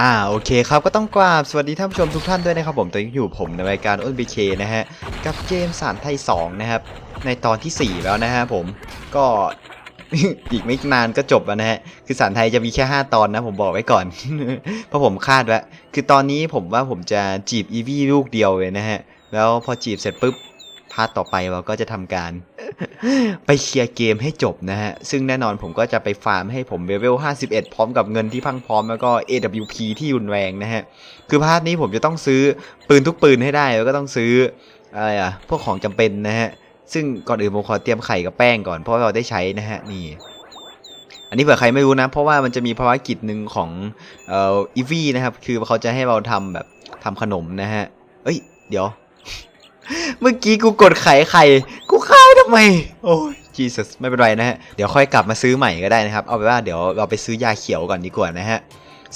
อ่าโอเคครับก็ต้องกราบสวัสดีท่านผู้ชมทุกท่านด้วยนะครับผมตอนนี้อยู่ผมในรายการอ้นบีเคนะฮะกับเกมสารไทย2นะครับในตอนที่ 4 แล้วนะฮะผมก็อีกไม่นานก็จบแล้วนะฮะคือสารไทยจะมีแค่ 5 ตอนนะผมบอกไว้ก่อน เพราะผมคาดไว้คือตอนนี้ผมว่าผมจะจีบอีวีลูกเดียวเลยนะฮะแล้วพอจีบเสร็จปุ๊บพาร์ทต่อไปเราก็จะทำการ ไปเคลียร์เกมให้จบนะฮะ ซึ่งแน่นอนผมก็จะไปฟาร์มให้ผมเลเวล 51 พร้อมกับเงินที่พังพร้อมแล้วก็ AWP ที่รุนแรงนะฮะ คือพาร์ทนี้ผมจะต้องซื้อปืนทุกปืนให้ได้ แล้วก็ต้องซื้ออะไรอะพวกของจำเป็นนะฮะ ซึ่งก่อนอื่นผมขอเตรียมไข่กับแป้งก่อนเพราะเราได้ใช้นะฮะนี่อันนี้เผื่อใครไม่รู้นะ เพราะว่ามันจะมีภารกิจหนึ่งของเอ่ออีวีนะครับ คือเขาจะให้เราทำแบบทำขนมนะฮะ เอ้ย เดี๋ยว เมื่อกี้กูกดไข่ไข่ กูฆ่าทำไม โอ้ย Jesus ไม่เป็นไรนะฮะ เดี๋ยวค่อยกลับมาซื้อใหม่ก็ได้นะครับ เอาไปนว่าเดี๋ยวเราไปซื้อยาเขียวก่อนดีกว่านะฮะ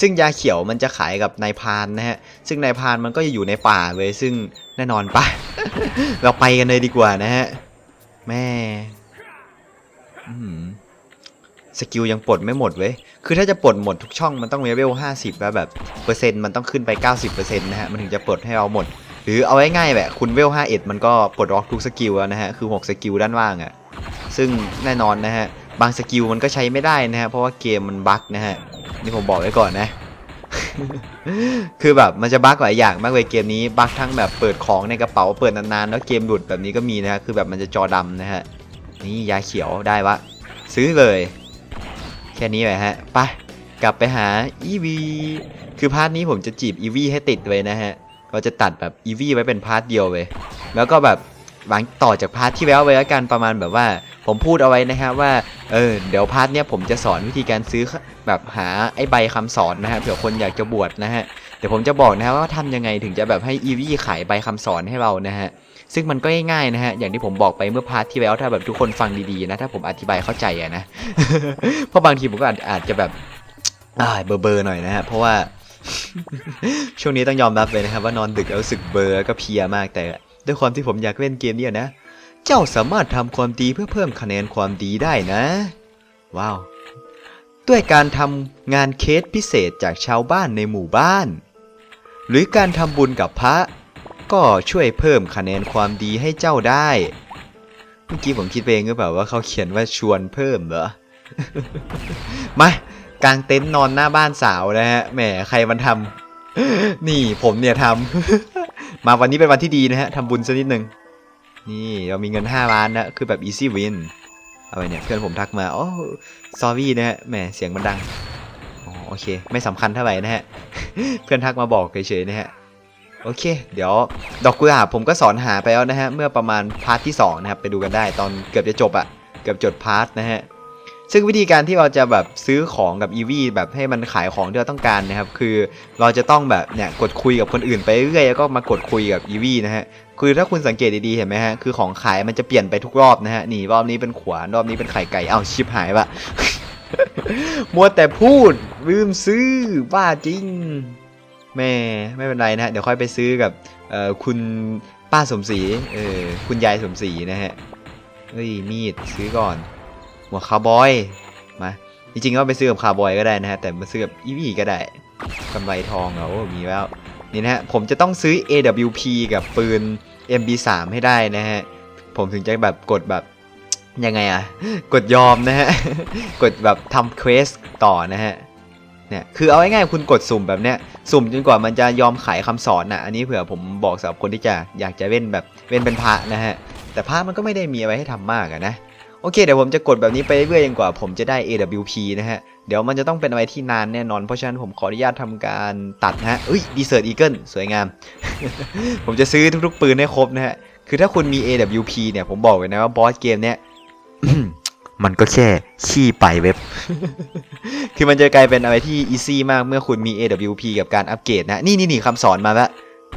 ซึ่งยาเขียวมันจะขายกับนายพานนะฮะ ซึ่งนายพานมันก็จะอยู่ในป่าเลย ซึ่งแน่นอนปะเราไปกันเลยดีกว่านะฮะ แม่สกิลยังปลดไม่หมดเว้ย คือถ้าจะปลดหมดทุกช่องมันต้องเลเวล50 แล้วแบบเปอร์เซ็นต์มันต้องขึ้นไป 90%นะฮะ มันถึงจะปลดให้เราหมด หรือเอาง่ายๆแบบคุณเวล51มันก็ปลดล็อกทุกสกิลแล้วนะฮะ คือ 6 สกิลด้านล่างอะ่ะ ซึ่งแน่นอนนะฮะ บางสกิลมันก็ใช้ไม่ได้นะฮะ เพราะว่าเกมมันบั๊กนะฮะ นี่ผมบอกไว้ก่อนนะ คือแบบมันจะบั๊กหลายอย่างมากเลยเกมนี้บั๊กทั้งแบบเปิดของในกระเป๋าเปิดนานๆแล้วเกมหลุดแบบนี้ก็มีนะฮะ คือแบบมันจะจอดำนะฮะ นี่ยาเขียวได้วะ ซื้อเลย แค่นี้แหละฮะ ไป กลับไปหาอีวี คือพาร์ทนี้ผมจะจีบอีวีให้ติดเลยนะฮะ เราจะตัดแบบอีวี่ไว้เป็นพาร์ทเดียวเลยแล้วก็แบบหลังต่อจากพาร์ทที่แล้วไว้แล้วกันประมาณแบบว่า ผมพูดเอาไว้นะฮะว่าเออเดี๋ยวพาร์ทเนี้ยผมจะสอนวิธีการซื้อแบบหาไอ้ใบคำสอนนะฮะเผื่อคนอยากจะบวชนะฮะเดี๋ยวผมจะบอกนะฮะว่าทำยังไงถึงจะแบบให้อีวี่ขายใบคำสอนให้เรานะฮะซึ่งมันก็ง่ายๆนะฮะ อย่างที่ผมบอกไปเมื่อพาร์ทที่แล้วถ้าแบบทุกคนฟังดีๆนะ ถ้าผมอธิบายเข้าใจอะนะ เพราะบางทีผมก็อาจอาจจะแบบอ่าเบอร์เบอร์หน่อยนะฮะ เพราะว่า ช่วงนี้ต้องยอมรับเลยนะครับว่านอนดึกแล้วรู้สึกเบลอร์ก็เพลียมากแต่ ด้วยความที่ผมอยากเล่นเกมนี้นะ เจ้าสามารถทำความดีเพื่อเพิ่มคะแนนความดีได้นะ ว้าว ด้วยการทำงานเคสพิเศษจากชาวบ้านในหมู่บ้าน หรือการทำบุญกับพระ ก็ช่วยเพิ่มคะแนนความดีให้เจ้าได้ เมื่อกี้ผมคิดเองหรือเปล่าว่าเขาเขียนว่าชวนเพิ่มเหรอ มา กางเต็นท์นอนหน้าบ้านสาวนะฮะแหมใครมันทำนี่ผมเนี่ยทำมาวันนี้เป็นวันที่ดีนะฮะทำบุญสักนิดหนึ่งนี่เรามีเงิน5ล้านนะคือแบบ easy win อะไรเนี่ยเพื่อนผมทักมาโอ้ sorry นะฮะแหมเสียงมันดังอ๋อโอเค ไม่สำคัญเท่าไหร่นะฮะ เพื่อนทักมาบอกเฉยๆนะฮะโอเค เดี๋ยวดอกกุหลาบผมก็สอนหาไปแล้วนะฮะ เมื่อประมาณพาร์ทที่2นะครับ ไปดูกันได้ตอนเกือบจะจบอะเกือบจดพาร์ทนะฮะ ซึ่งวิธีการที่เราจะแบบซื้อของกับ EV แบบให้มันขายของที่เราต้องการนะครับ คือเราจะต้องแบบเนี่ยกดคุยกับคนอื่นไปเรื่อยแล้วก็มากดคุยกับ EV นะฮะคือถ้าคุณสังเกตดีๆเห็นไหมฮะคือของขายมันจะเปลี่ยนไปทุกรอบนะฮะนี่รอบนี้เป็นขวานรอบนี้เป็นไข่ไก่เอ้าชิบหายปะมัวแต่พูดลืมซื้อบ้าจริงแม่ไม่เป็นไรนะฮะเดี๋ยวค่อยไปซื้อกับเอ่อคุณป้าสมศรีเออคุณยายสมศรีนะฮะเฮ้ยมีดซื้อก่อน หัวคาร์บอยมาจริงๆก็ไปซื้อกับคาร์บอยก็ได้นะฮะแต่มาซื้อกับอีวีก็ได้กำไรทองเรามีแล้วนี่นะฮะผมจะต้องซื้อ AWP กับปืน MB3 ให้ได้นะฮะผมถึงจะแบบกดแบบยังไงอะกดยอมนะฮะ กดแบบทำเควสต่อนะฮะเนี่ยคือเอาง่ายๆคุณกดสุ่มแบบเนี้ยสุ่มจนกว่ามันจะยอมขายคำสอนนะอันนี้เผื่อผมบอกสำหรับคนที่จะอยากจะเล่นแบบเล่นเป็นพระนะฮะแต่พระมันก็ไม่ได้มีอะไรให้ทำมากอะนะ โอเคเดี๋ยวผมจะกดแบบนี้ไปเรื่อยๆจนกว่าผมจะได้ AWP นะฮะ เดี๋ยวมันจะต้องเป็นอะไรที่นานแน่นอน เพราะฉะนั้นผมขออนุญาตทำการตัดนะฮะเอ้ยดีเซอร์ e อีเกิลสวยงาม ผมจะซื้อทุกๆ ปืนให้ครบนะฮะ คือถ้าคุณมี AWP เนี่ยผมบอกเลยนะว่าบอสเกมเนี้ยมันก็แค่ขี้ไปเว็บ คือมันจะกลายเป็นอะไรที่อีซี่มากเมื่อคุณมี AWP กับการอัปเกรดนะ นี่นี่นี่คำสอนมาแล้ว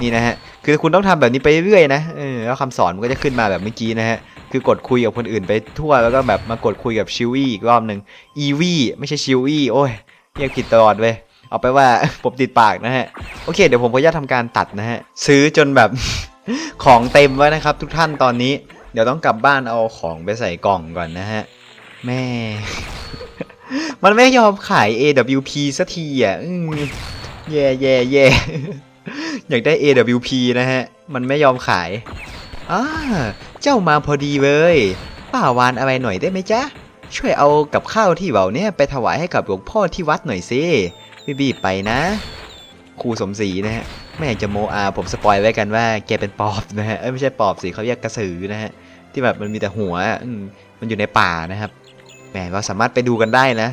นี่นะฮะ คือคุณต้องทำแบบนี้ไปเรื่อยๆนะ เออ แล้วคำสอนมันก็จะขึ้นมาแบบเมื่อกี้นะฮะ คือกดคุยกับคนอื่นไปทั่วแล้วก็แบบมากดคุยกับชิวี่อีกรอบหนึ่งอีวี่ไม่ใช่ชิวี่โอ้ยเรียกผิดตลอดเว้ยเอาไปว่าผมติดปากนะฮะ โอเค เดี๋ยวผมขออนุญาตทำการตัดนะฮะ ซื้อจนแบบ ของเต็มไว้นะครับ ทุกท่านตอนนี้ เดี๋ยวต้องกลับบ้านเอาของไปใส่กล่องก่อนนะฮะ แม่ มันไม่ยอมขาย AWP สักทีอะแย่แย่แย่อยากได้ AWP นะฮะ มันไม่ยอมขายอ่า เจ้ามาพอดีเลยป้าวานอะไรหน่อยได้ไหมจ๊ะ ช่วยเอากับข้าวที่เบาเนี่ยไปถวายให้กับหลวงพ่อที่วัดหน่อยสิรีบๆไปนะครูสมศรีนะฮะไม่อยากจะโมอาผมสปอยไว้กันว่าแกเป็นปอบนะฮะเอ้ยไม่ใช่ปอบสิเขาเรียกกระสือนะฮะที่แบบมันมีแต่หัวมันอยู่ในป่านะครับแหมเราสามารถไปดูกันได้นะ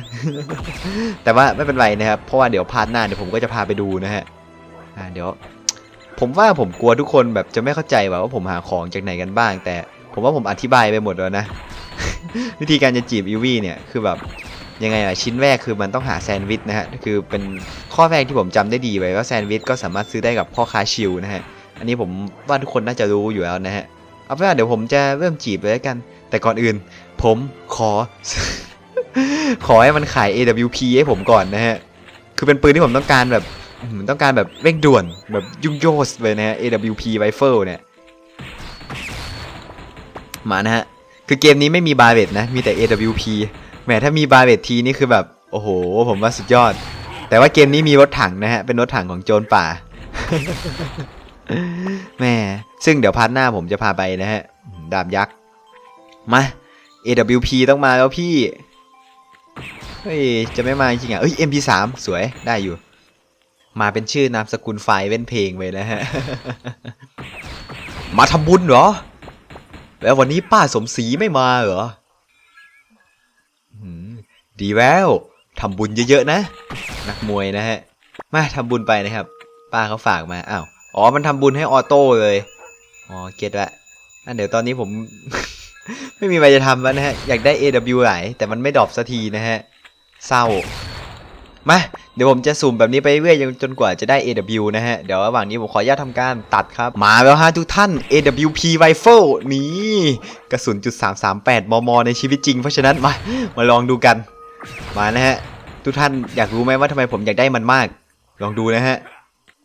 แต่ว่าไม่เป็นไรนะครับเพราะว่าเดี๋ยวพาร์ทหน้าเดี๋ยวผมก็จะพาไปดูนะฮะเดี๋ยว ผมว่าผมกลัวทุกคนแบบจะไม่เข้าใจว่าวาผมหาของจากไหนกันบ้าง แต่ผมว่าผมอธิบายไปหมดแล้วนะ วิธีการจะจีบอีวี่เนี่ยคือแบบยังไงอะชิ้นแรกคือมันต้องหาแซนด์วิชนะฮะคือเป็นข้อแรกที่ผมจำได้ดีไว้ว่าแซนด์วิชก็สามารถซื้อได้กับพ่อค้าชิลนะฮะอันนี้ผมว่าทุกคนน่าจะรู้อยู่แล้วนะฮะเอาเป็นว่าเดี๋ยวผมจะเริ่มจีบเลยแล้วกัน แต่ก่อนอื่น ผมขอ ขอให้มันขาย AWP ให้ผมก่อนนะฮะคือเป็นปืนที่ผมต้องการแบบ อืมต้องการแบบเร่งด่วนแบบยุ่งโยสเลยนะฮะ AWP rifle เนี่ย มานะฮะ คือเกมนี้ไม่มีบาเ e ตนะ มีแต่ AWP แหมถ้ามีบาเ e ตทีนี่คือแบบ โอ้โห ผมว่าสุดยอด แต่ว่าเกมนี้มีรถถังนะฮะ เป็นรถถังของโจรป่าแหม่ซึ่งเดี๋ยวพาร์ทหน้าผมจะพาไปนะฮะ ดาบยักษ์ มา AWP ต้องมาแล้วพี่ เฮ้ย จะไม่มาจริงอะเอ้ย MP3 สวยได้อยู่ มาเป็นชื่อนามสกุลไฟล์เป็นเพลงเลยนะฮะ มาทำบุญเหรอ แล้ววันนี้ป้าสมศรีไม่มาเหรอดีแล้วทำบุญเยอะๆนะ นักมวยนะฮะ มาทำบุญไปนะครับ ป้าเขาฝากมาอ้าวอ๋อ มันทำบุญให้ออโต้เลย อ๋อ เก็ตละอันเดี๋ยวตอนนี้ผม ไม่มีอะไรจะทำแล้วนะฮะ อยากได้ AW หลแต่มันไม่ดรอปสักทีนะฮะ เศร้า มาเดี๋ยวผมจะสุ่มแบบนี้ไปเรื่อยจนกว่าจะได้ AW นะฮะ เดี๋ยวระหว่างนี้ผมขออนุญาตทำการตัดครับ มาแล้วฮะทุกท่าน AWP Rifle นี่กระสุนจุด338 มม ในชีวิตจริง เพราะฉะนั้นมา มาลองดูกัน มานะฮะ ทุกท่านอยากรู้ไหมว่าทำไมผมอยากได้มันมาก ลองดูนะฮะ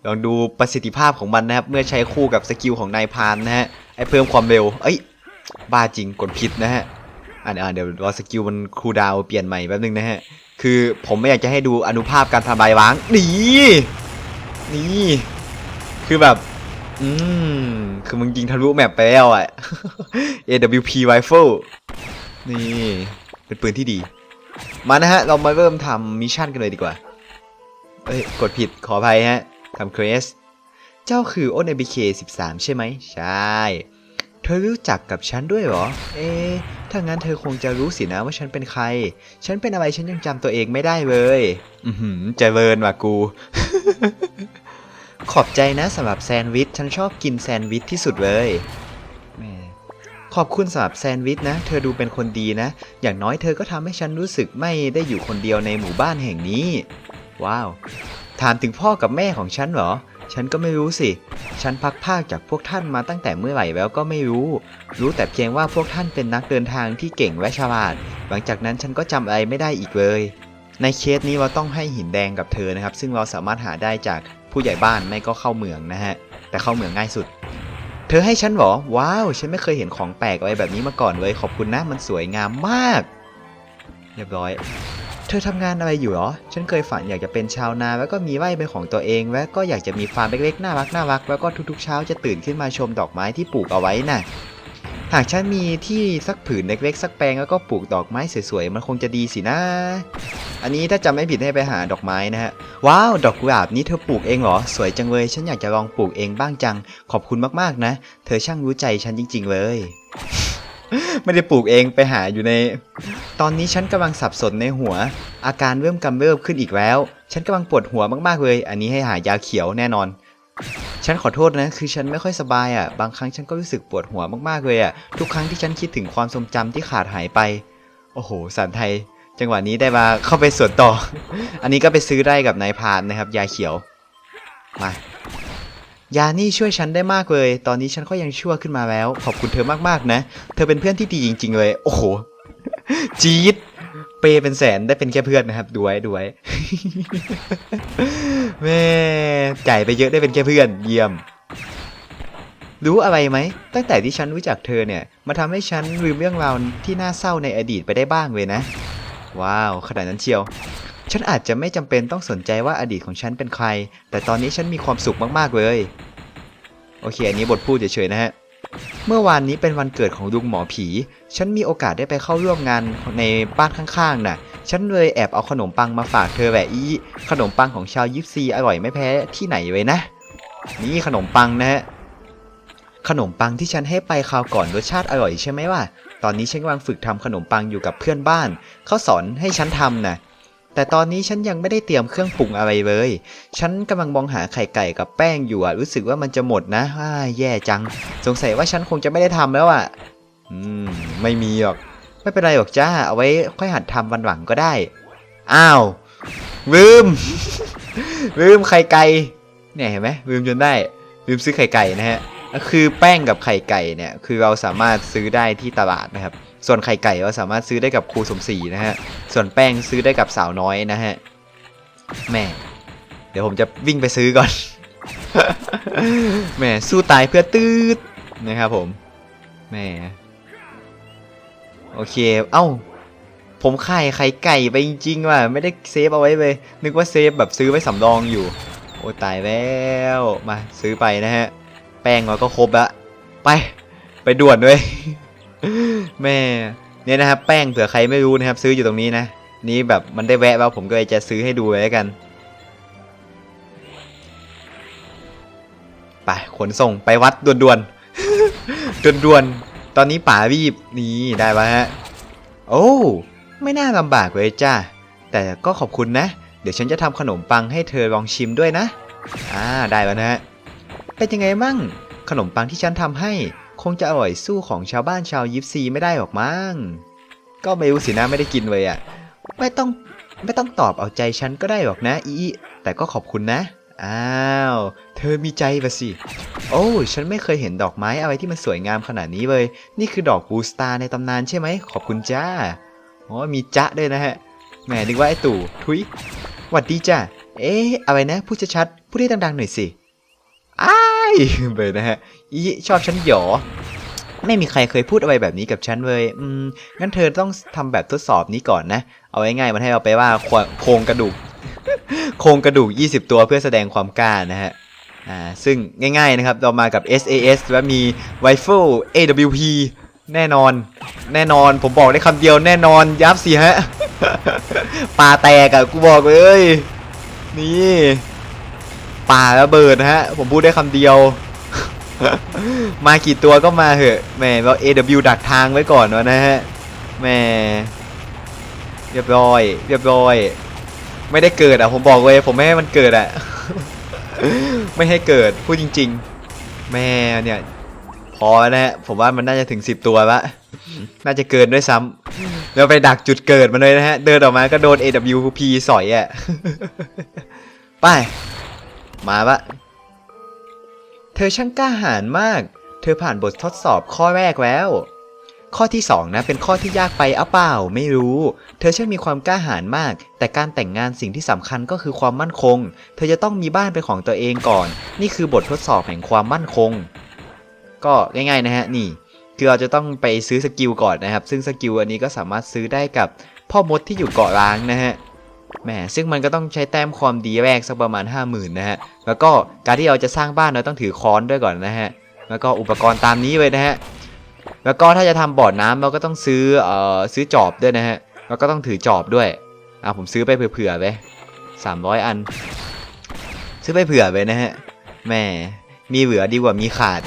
ลองดูประสิทธิภาพของมันนะครับ เมื่อใช้คู่กับสกิลของนายพานนะฮะ ไอเพิ่มความเร็ว เอ้ย บ้าจริง กดผิดนะฮะ อ่าเดี๋ยวรอสกิลมันคูลดาวเปลี่ยนใหม่แป๊บนึงนะฮะ คือผมไม่อยากจะให้ดูอนุภาพการทำลายล้างนี่นี่คือแบบ อืม คือมึงยิงทะลุแมปไปแล้วอะ AWP rifle นี่ เป็นปืนที่ดี มานะฮะ เรามาเริ่มทำมิชชั่นกันเลยดีกว่า เอ้ย กดผิดขออภัยฮะทำเควส เจ้าคือ o n b k 13 ใช่ไหม ใช่ ธอรู้จักกับฉันด้วยเหรอ เอ๊ะถ้างั้นเธอคงจะรู้สินะว่าฉันเป็นใคร ฉันเป็นอะไรฉันยังจำตัวเองไม่ได้เลย อือหือเจริญว่ะกู ขอบใจนะสำหรับแซนด์วิช ฉันชอบกินแซนด์วิชที่สุดเลยแหมขอบคุณสำหรับแซนด์วิชนะ เธอดูเป็นคนดีนะ อย่างน้อยเธอก็ทำให้ฉันรู้สึกไม่ได้อยู่คนเดียวในหมู่บ้านแห่งนี้ ว้าว ถามถึงพ่อกับแม่ของฉันเหรอ ฉันก็ไม่รู้สิ ฉันพักภาคจากพวกท่านมาตั้งแต่เมื่อไหร่แล้วก็ไม่รู้ รู้แต่เพียงว่าพวกท่านเป็นนักเดินทางที่เก่งและฉลาด หลังจากนั้นฉันก็จำอะไรไม่ได้อีกเลย ในเคสนี้เราต้องให้หินแดงกับเธอนะครับ ซึ่งเราสามารถหาได้จากผู้ใหญ่บ้านไม่ก็เข้าเมืองนะฮะ แต่เข้าเมืองง่ายสุด เธอให้ฉันหรอ ว้าว ฉันไม่เคยเห็นของแปลกอะไรแบบนี้มาก่อนเลย ขอบคุณนะ มันสวยงามมาก เรียบร้อย เธอทำงานอะไรอยู่หรอ ฉันเคยฝันอยากจะเป็นชาวนา แล้วก็มีไร่เป็นของตัวเอง และก็อยากจะมีฟาร์มเล็กๆ น่ารักน่ารัก แล้วก็ทุกๆ เช้าจะตื่นขึ้นมาชมดอกไม้ที่ปลูกเอาไว้น่ะ หากฉันมีที่สักผืนเล็กๆ สักแปลงแล้วก็ปลูกดอกไม้สวยๆ มันคงจะดีสินะ อันนี้ถ้าจำไม่ผิดให้ไปหาดอกไม้นะฮะ ว้าว ดอกกุหลาบนี้เธอปลูกเองเหรอ สวยจังเลย ฉันอยากจะลองปลูกเองบ้างจัง ขอบคุณมากๆนะ เธอช่างรู้ใจฉันจริง ๆ เลย ไม่ได้ปลูกเองไปหาอยู่ใน ตอนนี้ฉันกำลังสับสนในหัว อาการเริ่มกำเริบขึ้นอีกแล้ว ฉันกำลังปวดหัวมากๆเลย อันนี้ให้หายาเขียวแน่นอน ฉันขอโทษนะ คือฉันไม่ค่อยสบายอะ บางครั้งฉันก็รู้สึกปวดหัวมากๆเลยอะ ทุกครั้งที่ฉันคิดถึงความทรงจำที่ขาดหายไป โอ้โห สารไทย จังหวะนี้ได้มาเข้าไปสวนต่อ อันนี้ก็ไปซื้อได้กับนายพานนะครับ ยาเขียว มา ยานี่ช่วยฉันได้มากเลย ตอนนี้ฉันก็ยังชั่วขึ้นมาแล้ว ขอบคุณเธอมากๆนะ เธอเป็นเพื่อนที่ดีจริง ๆ เลย โอ้โห จี๊ด เปย์เป็นแสนได้เป็นแค่เพื่อนนะครับดูไว้ดูไว้แม่จ่ายไปเยอะได้เป็นแค่เพื่อน เยี่ยม รู้อะไรไหม ตั้งแต่ที่ฉันรู้จักเธอเนี่ย มาทำให้ฉันลืมเรื่องราวที่น่าเศร้าในอดีตไปได้บ้างเลยนะ ว้าว ขนาดนั้นเชียว ฉันอาจจะไม่จำเป็นต้องสนใจว่าอดีตของฉันเป็นใคร แต่ตอนนี้ฉันมีความสุขมากๆเลย โอเค อันนี้บทพูดเฉยๆนะฮะ เมื่อวานนี้เป็นวันเกิดของลุงหมอผี ฉันมีโอกาสได้ไปเข้าร่วมงานในบ้านข้างๆน่ะ ฉันเลยแอบเอาขนมปังมาฝากเธอแหวะอีขนมปังของชาวยิปซีอร่อยไม่แพ้ที่ไหนเลยนะ นี่ขนมปังนะฮะ ขนมปังที่ฉันให้ไปคราวก่อนรสชาติอร่อยใช่ไหมวะตอนนี้ฉันกำลังฝึกทำขนมปังอยู่กับเพื่อนบ้าน เขาสอนให้ฉันทำนะ แต่ตอนนี้ฉันยังไม่ได้เตรียมเครื่องปรุงอะไรเลย ฉันกำลังมองหาไข่ไก่กับแป้งอยู่อะรู้สึกว่ามันจะหมดนะอ้าแย่จัง สงสัยว่าฉันคงจะไม่ได้ทำแล้วอะอืม ไม่มีหรอก ไม่เป็นไรหรอกจ้า เอาไว้ค่อยหัดทำวันหลังก็ได้ อ้าว ลืม ลืมไข่ไก่ เนี่ยเห็นไหมลืมจนได้ ลืมซื้อไข่ไก่นะฮะ คือแป้งกับไข่ไก่เนี่ย คือเราสามารถซื้อได้ที่ตลาดนะครับ ส่วนไข่ไก่เราสามารถซื้อได้กับครูสมศรีนะฮะ ส่วนแป้งซื้อได้กับสาวน้อยนะฮะ แม่ เดี๋ยวผมจะวิ่งไปซื้อก่อนแหม่สู้ตายเพื่อตืดนะครับผมแหม่โอเค เอ้า ผมขายไข่ไก่ไปจริงๆว่ะ ไม่ได้เซฟเอาไว้เลย นึกว่าเซฟแบบซื้อไว้สำรองอยู่ โอ้ตายแล้ว มาซื้อไปนะฮะ แป้งเราก็ครบละ ไป ไปด่วนด้วย แม่เนี่ยนะครับแป้งเผื่อใครไม่รู้นะครับ ซื้ออยู่ตรงนี้นะ นี่แบบมันได้แวะแล้วผมก็เลยจะซื้อให้ดูไว้แล้วกันไปขนส่งไปวัดด่วนๆด่วนๆตอนนี้ป๋ารีบนี่ได้ปะฮะโอ้ไม่น่าลำบากเลยจ้าแต่ก็ขอบคุณนะ เดี๋ยวฉันจะทำขนมปังให้เธอลองชิมด้วยนะอ่าได้แล้วนะฮะเป็นยังไงมั่งขนมปังที่ฉันทำให้ คงจะอร่อยสู้ของชาวบ้านชาวยิปซีไม่ได้หรอกมั้ง ก็ไม่รู้สินะไม่ได้กินเลยอะ่ะ ไม่ต้องไม่ต้องตอบเอาใจฉันก็ได้หรอกนะอีแต่ก็ขอบคุณนะ อ้าว เธอมีใจปะสิ โอ้ฉันไม่เคยเห็นดอกไม้อะไรที่มันสวยงามขนาดนี้เลย นี่คือดอกบูสตาในตำนานใช่ไหม ขอบคุณจ้า อ๋อ มีจ๊ะด้วยนะฮะ แหมนึกว่าไอ้ตู่ ทุยหวัดดีจ้า เอ๊ะ อะไรนะ พูดชัดๆ พูดได้ดังๆหน่อยสิ อ้ายเบยนะฮะอีชอบฉันหยอ ไม่มีใครเคยพูดอะไรแบบนี้กับฉันเลยอืมงั้นเธอต้องทำแบบทดสอบนี้ก่อนนะ เอาง่ายๆมันให้เราไปว่าโคโครงกระดูก โครงกระดูก 20 ตัวเพื่อแสดงความกล้านะฮะอ่าซึ่งง่ายๆนะครับ เรามากับ SAS และมี Rifle AWP แน่นอน แน่นอน ผมบอกได้คำเดียวแน่นอนยับสิฮะปลาแตกอะกูบอกเลย นี่ ปลาระเบิดนะฮะ ผมพูดได้คำเดียว มากี่ตัวก็มาเหอะแหมเรา AW ดักทางไว้ก่อนวะนะฮะแหมเรียบร้อย เรียบร้อย ไม่ได้เกิดอะ ผมบอกเลย ผมไม่ให้มันเกิดอะ ไม่ให้เกิด พูดจริง ๆ แม่เนี่ย พอแล้วนะฮะ ผมว่ามันน่าจะถึง10ตัวละ น่าจะเกินด้วยซ้ำแล้วไปดักจุดเกิดมันเลยนะฮะ เดินออกมาก็โดน AWP สอยอะ ไป มาปะเธอช่างกล้าหาญมาก เธอผ่านบททดสอบข้อแรกแล้ว ข้อที่สองนะเป็นข้อที่ยากไปเอาเปล่าไม่รู้ เธอช่างมีความกล้าหาญมาก แต่การแต่งงานสิ่งที่สำคัญก็คือความมั่นคง เธอจะต้องมีบ้านเป็นของตัวเองก่อน นี่คือบททดสอบแห่งความมั่นคง ก็ง่ายๆนะฮะนี่คือเราจะต้องไปซื้อสกิลก่อนนะครับ ซึ่งสกิลอันนี้ก็สามารถซื้อได้กับพ่อมดที่อยู่เกาะล้างนะฮะ แหมซึ่งมันก็ต้องใช้แต้มความดีแรกสักประมาณ 50,000นะฮะแล้วก็การที่เราจะสร้างบ้านเราต้องถือค้อนด้วยก่อนนะฮะแล้วก็อุปกรณ์ตามนี้เลยนะฮะแล้วก็ถ้าจะทำบ่อน้ำเราก็ต้องซื้อเอ่อซื้อจอบด้วยนะฮะแล้วก็ต้องถือจอบด้วยอะผมซื้อไปเผื่อๆไปสามร้อยอัน ซื้อไปเผื่อไปนะฮะแหมมีเหลือดีกว่ามีขาด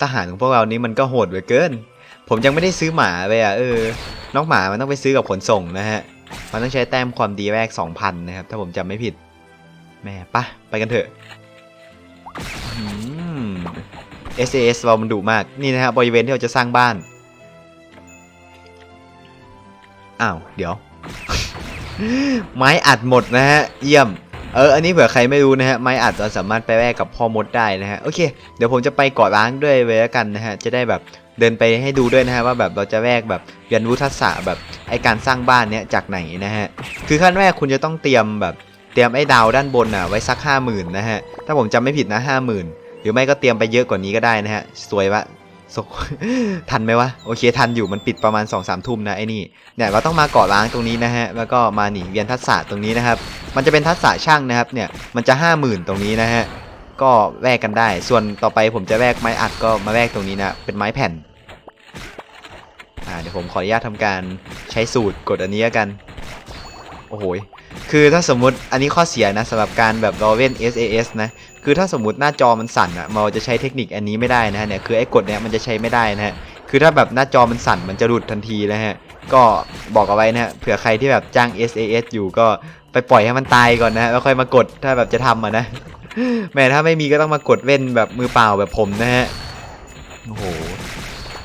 ทหารของพวกเรานี้มันก็โหดเหลือเกิน ผมยังไม่ได้ซื้อหมาเลยอะเออ น้องหมามันต้องไปซื้อกับขนส่งนะฮะ มันต้องใช้แต้มความดีแรก 2,000 นะครับ ถ้าผมจำไม่ผิด แม่ปะไปกันเถอะอืม SAS เรามันดุมาก นี่นะฮะบริเวณที่เราจะสร้างบ้าน อ้าว เดี๋ยว ไม้อัดหมดนะฮะ เยี่ยม เออ อันนี้เผื่อใครไม่รู้นะฮะ ไม้อัดเราสามารถไปแลกกับพ่อมดได้นะฮะ โอเค เดี๋ยวผมจะไปกาะล้างด้วยเวยแล้วกันนะฮะ จะได้แบบ เดินไปให้ดูด้วยนะฮะว่าแบบเราจะแลกแบบเรียนรู้ทักษะแบบไอการสร้างบ้านเนี้ยจากไหนนะฮะคือขั้นแรกคุณจะต้องเตรียมแบบเตรียมไอ้ดาวด้านบนอะไว้สักห้าหมื่นนะฮะถ้าผมจำไม่ผิดนะห้าหมื่นหรือไม่ก็เตรียมไปเยอะกว่านี้ก็ได้นะฮะสวยปะสกทันไหมวะโอเคทันอยู่มันปิดประมาณ2อสามทุ่มนะไอ้นี่เนี่ยเราต้องมาเกาะล้างตรงนี้นะฮะแล้วก็มาหนีเวียนทักษะตรงนี้นะครับมันจะเป็นทักษะช่างนะครับเนี่ยมันจะ 5 0,000 ตรงนี้นะฮะ ก็แลกกันได้ ส่วนต่อไปผมจะแลกไม้อัดก็มาแลกตรงนี้นะ เป็นไม้แผ่น อ่าเดี๋ยวผมขออนุญาตทำการใช้สูตรกดอันนี้กัน โอ้โห คือถ้าสมมติอันนี้ข้อเสียนะสำหรับการแบบรอเว้น SAS นะ คือถ้าสมมติหน้าจอมันสั่นอะเราจะใช้เทคนิคอันนี้ไม่ได้นะฮะเนี่ย คือไอ้กดเนี้ยมันจะใช้ไม่ได้นะฮะ คือถ้าแบบหน้าจอมันสั่นมันจะหลุดทันทีนะฮะ ก็บอกเอาไว้นะฮะ เผื่อใครที่แบบจ้าง SAS อยู่ก็ไปปล่อยให้มันตายก่อนนะแล้วค่อยมากดถ้าแบบจะทำอะนะ แม้ถ้าไม่มีก็ต้องมากดเว้นแบบมือเปล่าแบบผมนะฮะ โอ้โห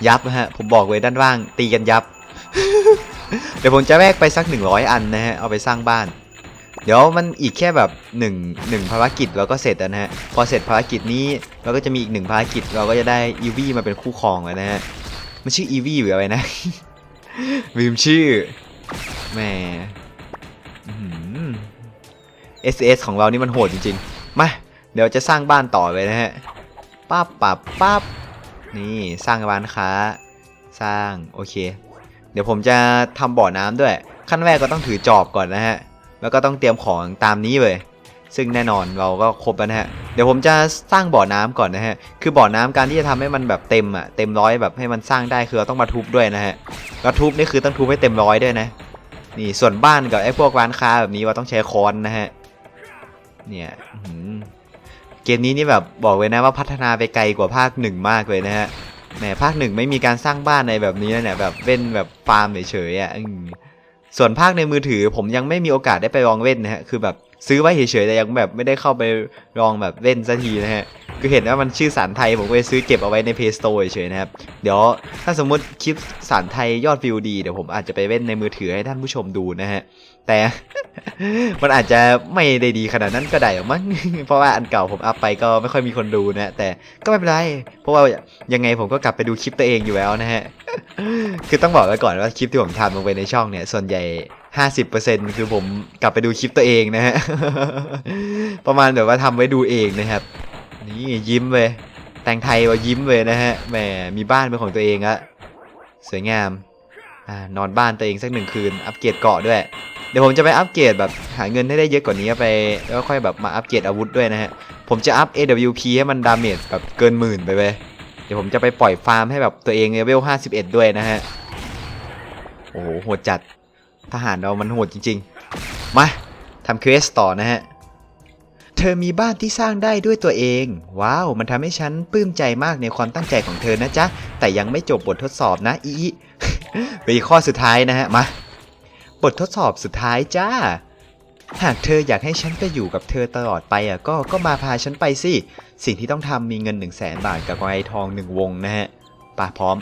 ยับนะฮะ ผมบอกเลยด้านล่าง ตีกันยับ เดี๋ยวผมจะแวกไปสัก 100 อันนะฮะ เอาไปสร้างบ้าน เดี๋ยวมันอีกแค่แบบ1 1ภารกิจเราก็เสร็จแล้วนะฮะ พอเสร็จภารกิจนี้เราก็จะมีอีกหนึ่งภารกิจ เราก็จะได้อีวี่มาเป็นคู่ครองแล้วนะฮะ มันชื่ออีวี่หรืออะไรนะ ลืมชื่อ แหมอื้อหือ SS ของเรานี่มันโหดจริงๆ มาเดี๋ยวจะสร้างบ้านต่อเลยนะฮะปั๊บปับปั๊บนี่สร้างร้านค้า สร้างโอเค เดี๋ยวผมจะทำบ่อน้ำด้วย ขั้นแรกก็ต้องถือจอบก่อนนะฮะแล้วก็ต้องเตรียมของตามนี้เลยซึ่งแน่นอนเราก็ครบแล้วนะฮะ เดี๋ยวผมจะสร้างบ่อน้ำก่อนนะฮะ คือบ่อน้ำการที่จะทำให้มันแบบเต็มอะเต็มร้อยแบบให้มันสร้างได้คือเราต้องมาทุบด้วยนะฮะแล้วทุบนี่คือต้องทุบให้เต็มร้อยด้วยนะ นี่ส่วนบ้านกับไอ้พวกร้านค้าแบบนี้เราต้องใช้ค้อนนะฮะ เนี่ยเกมนี้นี่แบบบอกเลยนะว่าพัฒนาไปไกลกว่าภาคหนึ่งมากเลยนะฮะแหมภาคหนึ่งไม่มีการสร้างบ้านในแบบนี้นะเนี่ยแบบเว้นแบบฟาร์มเฉยๆอะส่วนภาคในมือถือผมยังไม่มีโอกาสได้ไปลองเว้นนะฮะคือแบบซื้อไว้เฉยๆแต่ยังแบบไม่ได้เข้าไปลองแบบเล่นสักทีนะฮะคือเห็นว่ามันชื่อสารไทยผมก็เลยซื้อเก็บเอาไว้ใน Play Store เฉยๆนะครับเดี๋ยวถ้าสมมติคลิปสารไทยยอดวิวดีเดี๋ยวผมอาจจะไปเล่นในมือถือให้ท่านผู้ชมดูนะฮะแต่ มันอาจจะไม่ได้ดีขนาดนั้นก็ได้หรอกมั้ง เพราะว่าอันเก่าผมอัพไปก็ไม่ค่อยมีคนดูนะ แต่ก็ไม่เป็นไร เพราะว่ายังไงผมก็กลับไปดูคลิปตัวเองอยู่แล้วนะฮะ คือต้องบอกไว้ก่อนว่าคลิปที่ผมทำลงไปในช่องเนี่ย ส่วนใหญ่50%คือผมกลับไปดูคลิปตัวเองนะฮะ ประมาณแบบว่าทำไว้ดูเองนะครับ นี่ยิ้มเลย แต่งไทยว่ายิ้มเลยนะฮะ แหม มีบ้านเป็นของตัวเองอะสวยงาม อ่านอนบ้านตัวเองสักหนึ่งคืน อัปเกรดเกาะด้วย เดี๋ยวผมจะไปอัปเกรดแบบหาเงินให้ได้เยอะกว่านี้ไปแล้วค่อยแบบมาอัปเกรดอาวุธด้วยนะฮะผมจะอัพ AWP ให้มันดาเมจแบบเกินหมื่นไปเลยเดี๋ยวผมจะไปปล่อยฟาร์มให้แบบตัวเองเลเวล51 ด้วยนะฮะโอ้โหโหดจัดทหารเรามันโหดจริง ๆ มาทำเควสต่อนะฮะเธอมีบ้านที่สร้างได้ด้วยตัวเอง ว้าว มันทำให้ฉันปลื้มใจมากในความตั้งใจของเธอนะจ๊ะ แต่ยังไม่จบบททดสอบนะอีอีไปข้อสุดท้ายนะฮะ มา บททดสอบสุดท้ายจ้า หากเธออยากให้ฉันไปอยู่กับเธอตลอดไปอะก็ก็มาพาฉันไปสิ สิ่งที่ต้องทำมีเงิน 1 0 0 0 0แสนบาทกับไอทองหนึ่งวงนะฮะป่าพร้อม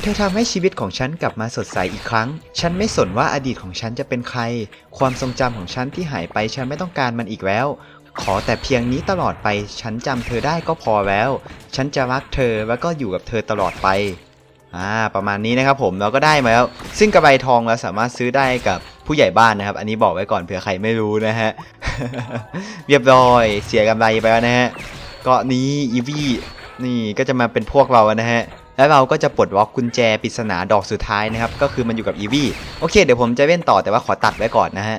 เธอทำให้ชีวิตของฉันกลับมาสดใสอีกครั้ง ฉันไม่สนว่าอดีตของฉันจะเป็นใคร ความทรงจำของฉันที่หายไปฉันไม่ต้องการมันอีกแล้ว ขอแต่เพียงนี้ตลอดไป ฉันจำเธอได้ก็พอแล้ว ฉันจะรักเธอแล้วก็อยู่กับเธอตลอดไป อ่าประมาณนี้นะครับผมเราก็ได้มาแล้ว ซึ่งกระบทองเราสามารถซื้อได้กับผู้ใหญ่บ้านนะครับ อันนี้บอกไว้ก่อนเผื่อใครไม่รู้นะฮะ เรียบร้อยเสียกำไรไปแล้วนะฮะเกาะนี้อีวี่นี่ก็จะมาเป็นพวกเรานะฮะแล้วเราก็จะปลดล็อกกุญแจปริศนาดอกสุดท้ายนะครับ ก็คือมันอยู่กับอีวี่โอเค เดี๋ยวผมจะเล่นต่อแต่ว่าขอตัดไว้ก่อนนะฮะ